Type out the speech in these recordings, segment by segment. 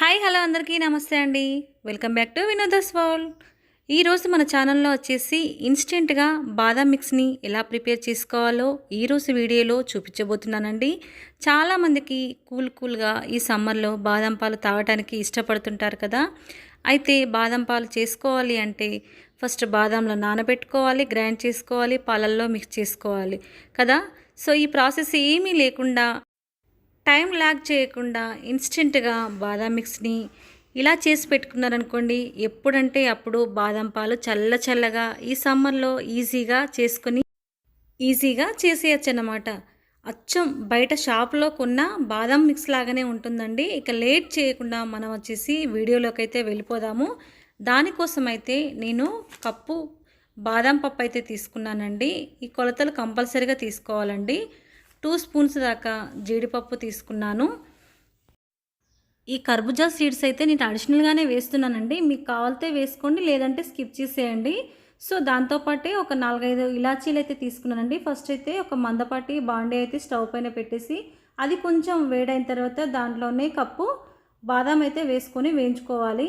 Hi hello అందరికీ నమస్తే అండి. Welcome back to Vinod's world. ఈరోజు మన ఛానల్లో వచ్చేసి ఇన్స్టెంట్గా బాదం మిక్స్ని ఎలా ప్రిపేర్ చేసుకోవాలో ఈరోజు వీడియోలో చూపించబోతున్నానండి. చాలామందికి కూల్ కూల్గా ఈ సమ్మర్లో బాదం పాలు తాగడానికి ఇష్టపడుతుంటారు కదా. అయితే బాదం పాలు చేసుకోవాలి అంటే ఫస్ట్ బాదంలో నానబెట్టుకోవాలి గ్రైండ్ చేసుకోవాలి పాలల్లో మిక్స్ చేసుకోవాలి కదా. సో ఈ ప్రాసెస్ ఏమీ లేకుండా టైం లాగ్ చేయకుండా ఇన్స్టెంట్గా బాదం మిక్స్ని ఇలా చేసి పెట్టుకున్నారనుకోండి ఎప్పుడంటే అప్పుడు బాదం పాలు చల్ల చల్లగా ఈ సమ్మర్లో ఈజీగా చేసుకొని ఈజీగా చేసేయచ్చు అన్నమాట అచ్చం బయట షాప్లో కొన్న బాదం మిక్స్ లాగానే ఉంటుందండి. ఇక లేట్ చేయకుండా మనం వచ్చేసి వీడియోలోకి అయితే వెళ్ళిపోదాము. దానికోసం అయితే నేను కప్పు బాదం పప్పు అయితే తీసుకున్నానండి. ఈ కొలతలు కంపల్సరీగా తీసుకోవాలండి. టూ స్పూన్స్ దాకా జీడిపప్పు తీసుకున్నాను. ఈ కర్బుజా సీడ్స్ అయితే నేను అడిషనల్గానే వేస్తున్నానండి. మీకు కావాలితే వేసుకోండి లేదంటే స్కిప్ చేసేయండి. సో దాంతోపాటే ఒక నాలుగైదు ఇలాచీలు అయితే తీసుకున్నానండి. ఫస్ట్ అయితే ఒక మందపాటి బాండీ అయితే స్టవ్ పైన పెట్టేసి అది కొంచెం వేడైన తర్వాత దాంట్లోనే కప్పు బాదం అయితే వేసుకొని వేయించుకోవాలి.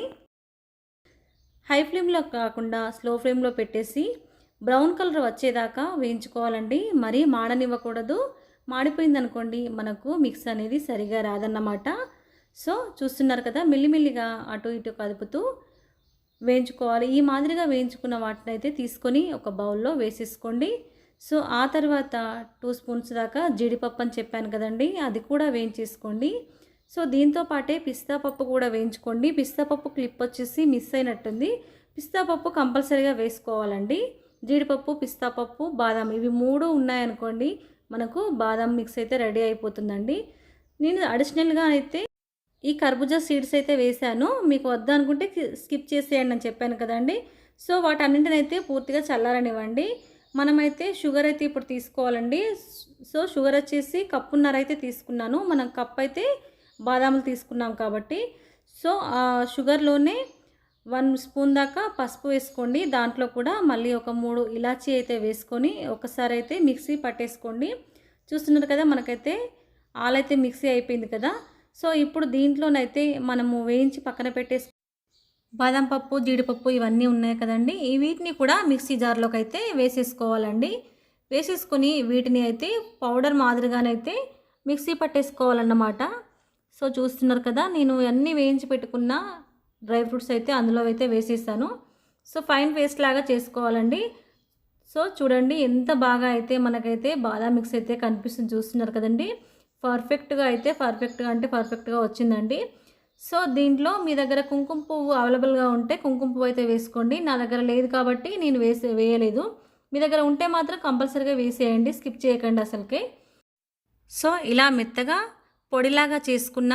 హై ఫ్లేమ్లో కాకుండా స్లో ఫ్లేమ్లో పెట్టేసి బ్రౌన్ కలర్ వచ్చేదాకా వేయించుకోవాలండి. మరీ మాడనివ్వకూడదు. మాడిపోయింది అనుకోండి మనకు మిక్స్ అనేది సరిగా రాదన్నమాట. సో చూస్తున్నారు కదా మెల్లిమెల్లిగా అటు ఇటు కదుపుతూ వేయించుకోవాలి. ఈ మాదిరిగా వేయించుకున్న వాటిని అయితే తీసుకొని ఒక బౌల్లో వేసేసుకోండి. సో ఆ తర్వాత టూ స్పూన్స్ దాకా జీడిపప్పు అని చెప్పాను కదండి అది కూడా వేయించేసుకోండి. సో దీంతో పాటే పిస్తా పప్పు కూడా వేయించుకోండి. పిస్తా పప్పు క్లిప్ వచ్చేసి మిస్ అయినట్టుంది. పిస్తా పప్పు కంపల్సరీగా వేసుకోవాలండి. జీడిపప్పు పిస్తా పప్పు బాదం ఇవి మూడు ఉన్నాయనుకోండి మనకు బాదం మిక్స్ అయితే రెడీ అయిపోతుందండి. నేను అడిషనల్గా అయితే ఈ కర్బూజా సీడ్స్ అయితే వేశాను. మీకు వద్దనుకుంటే స్కిప్ చేసేయండి అని చెప్పాను కదండి. సో వాటన్నింటిని అయితే పూర్తిగా చల్లారనివ్వండి. మనమైతే షుగర్ అయితే ఇప్పుడు తీసుకోవాలండి. సో షుగర్ వచ్చేసి కప్పున్నర అయితే తీసుకున్నాను. మనం కప్ అయితే బాదాములు తీసుకున్నాం కాబట్టి. సో ఆ షుగర్లోనే వన్ స్పూన్ దాకా పసుపు వేసుకోండి. దాంట్లో కూడా మళ్ళీ ఒక మూడు ఇలాచీ అయితే వేసుకొని ఒకసారి అయితే మిక్సీ పట్టేసుకోండి. చూస్తున్నారు కదా మనకైతే ఆలైతే మిక్సీ అయిపోయింది కదా. సో ఇప్పుడు దీంట్లోనైతే మనము వేయించి పక్కన పెట్టేసు బాదం పప్పు జీడిపప్పు ఇవన్నీ ఉన్నాయి కదండి. ఈ వీటిని కూడా మిక్సీ జార్లోకి అయితే వేసేసుకోవాలండి. వేసేసుకొని వీటిని అయితే పౌడర్ మాదిరిగానైతే మిక్సీ పట్టేసుకోవాలన్నమాట. సో చూస్తున్నారు కదా నేను అన్నీ వేయించి పెట్టుకున్న డ్రై ఫ్రూట్స్ అయితే అందులో అయితే వేసేసాను సో ఫైన్ పేస్ట్ లాగా చేసుకోవాలండి. సో చూడండి ఎంత బాగా అయితే మనకైతే బాదాం మిక్స్ అయితే కనిపిస్తుంది చూస్తున్నారు కదండి. పర్ఫెక్ట్గా అయితే పర్ఫెక్ట్గా అంటే పర్ఫెక్ట్గా వచ్చిందండి. సో దీంట్లో మీ దగ్గర కుంకుమ పువ్వు అవైలబుల్గా ఉంటే కుంకుమ పువ్వు అయితే వేసుకోండి. నా దగ్గర లేదు కాబట్టి నేను వేసే వేయలేదు. మీ దగ్గర ఉంటే మాత్రం కంపల్సరీగా వేసేయండి. స్కిప్ చేయకండి అసలుకి. సో ఇలా మెత్తగా పొడిలాగా చేసుకున్న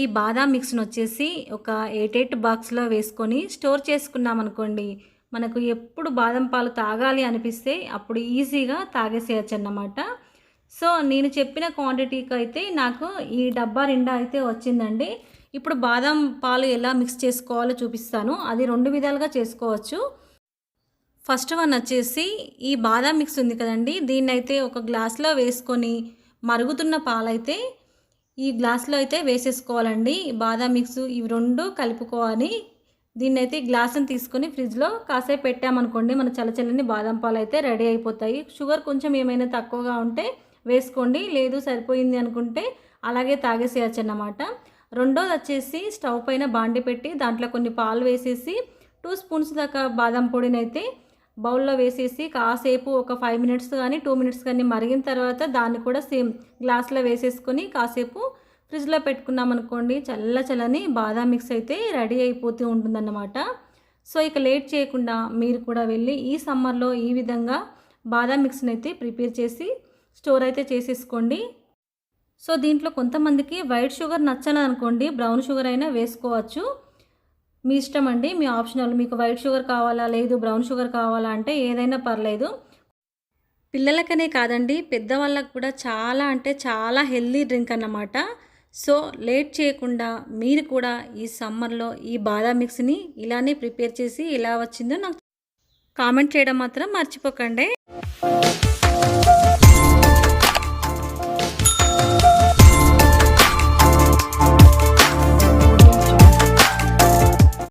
ఈ బాదాం మిక్స్ని వచ్చేసి ఒక ఎయిట్ ఎయిట్ బాక్స్లో వేసుకొని స్టోర్ చేసుకున్నాం అనుకోండి మనకు ఎప్పుడు బాదం పాలు తాగాలి అనిపిస్తే అప్పుడు ఈజీగా తాగేసేయచ్చు అన్నమాట. సో నేను చెప్పిన క్వాంటిటీకి అయితే నాకు ఈ డబ్బా నిండా అయితే వచ్చిందండి. ఇప్పుడు బాదం పాలు ఎలా మిక్స్ చేసుకోవాలో చూపిస్తాను. అది రెండు విధాలుగా చేసుకోవచ్చు. ఫస్ట్ వన్ వచ్చేసి ఈ బాదం మిక్స్ ఉంది కదండి దీన్ని అయితే ఒక గ్లాస్లో వేసుకొని మరుగుతున్న పాలైతే ఈ గ్లాస్లో అయితే వేసేసుకోవాలండి. బాదం మిక్స్ ఇవి రెండు కలుపుకోవాలి. దీన్ని అయితే గ్లాసుని తీసుకొని ఫ్రిడ్జ్లో కాసేపు పెట్టామనుకోండి మన చల్లచల్లని బాదం పాలు అయితే రెడీ అయిపోతాయి. షుగర్ కొంచెం ఏమైనా తక్కువగా ఉంటే వేసుకోండి లేదు సరిపోయింది అనుకుంటే అలాగే తాగేసేయచ్చు అన్నమాట. రెండోది వచ్చేసి స్టవ్ పైన బాండి పెట్టి దాంట్లో కొన్ని పాలు వేసేసి టూ స్పూన్స్ దాకా బాదం పొడిని అయితే బౌల్లో వేసేసి కాసేపు ఒక ఫైవ్ మినిట్స్ కానీ టూ మినిట్స్ కానీ మరిగిన తర్వాత దాన్ని కూడా సేమ్ గ్లాస్లో వేసేసుకొని కాసేపు ఫ్రిడ్జ్లో పెట్టుకున్నాం అనుకోండి చల్ల చల్లని బాదాం మిక్స్ అయితే రెడీ అయిపోతూ ఉంటుందన్నమాట. సో ఇక లేట్ చేయకుండా మీరు కూడా వెళ్ళి ఈ సమ్మర్లో ఈ విధంగా బాదాం మిక్స్ని అయితే ప్రిపేర్ చేసి స్టోర్ అయితే చేసేసుకోండి. సో దీంట్లో కొంతమందికి వైట్ షుగర్ నచ్చలేదనుకోండి బ్రౌన్ షుగర్ అయినా వేసుకోవచ్చు. మీ ఇష్టం అండి మీ ఆప్షనల్. మీకు వైట్ షుగర్ కావాలా లేదు బ్రౌన్ షుగర్ కావాలా అంటే ఏదైనా పర్లేదు. పిల్లలకనే కాదండి పెద్దవాళ్ళకు కూడా చాలా అంటే చాలా హెల్దీ డ్రింక్ అన్నమాట. సో లేట్ చేయకుండా మీరు కూడా ఈ సమ్మర్లో ఈ బాదా మిక్స్ని ఇలానే ప్రిపేర్ చేసి ఎలా వచ్చిందో నాకు కామెంట్ చేయడం మాత్రం మర్చిపోకండి.